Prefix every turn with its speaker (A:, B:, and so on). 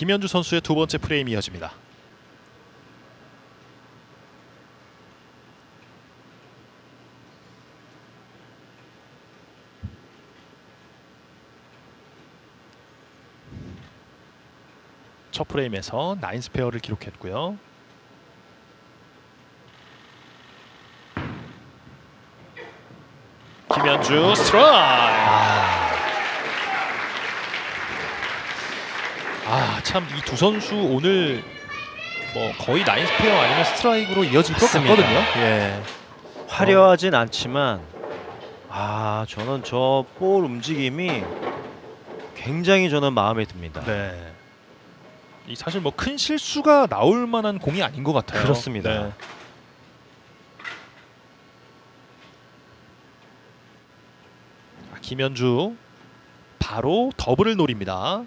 A: 김현주 선수의 두 번째 프레임이 이어집니다. 첫 프레임에서 나인 스페어를 기록했고요. 김현주 스트라이크. 아, 참 이 두 선수 오늘 뭐 거의 나인 스페어 아니면 스트라이크로 이어질 것
B: 맞습니다.
A: 같거든요. 예.
B: 화려하진 않지만 아 저는 저 볼 움직임이 굉장히 저는 마음에 듭니다.
A: 네. 이 사실 뭐 큰 실수가 나올 만한 공이 아닌 것 같아요.
B: 그렇습니다.
A: 네. 아, 김현주 바로 더블을 노립니다.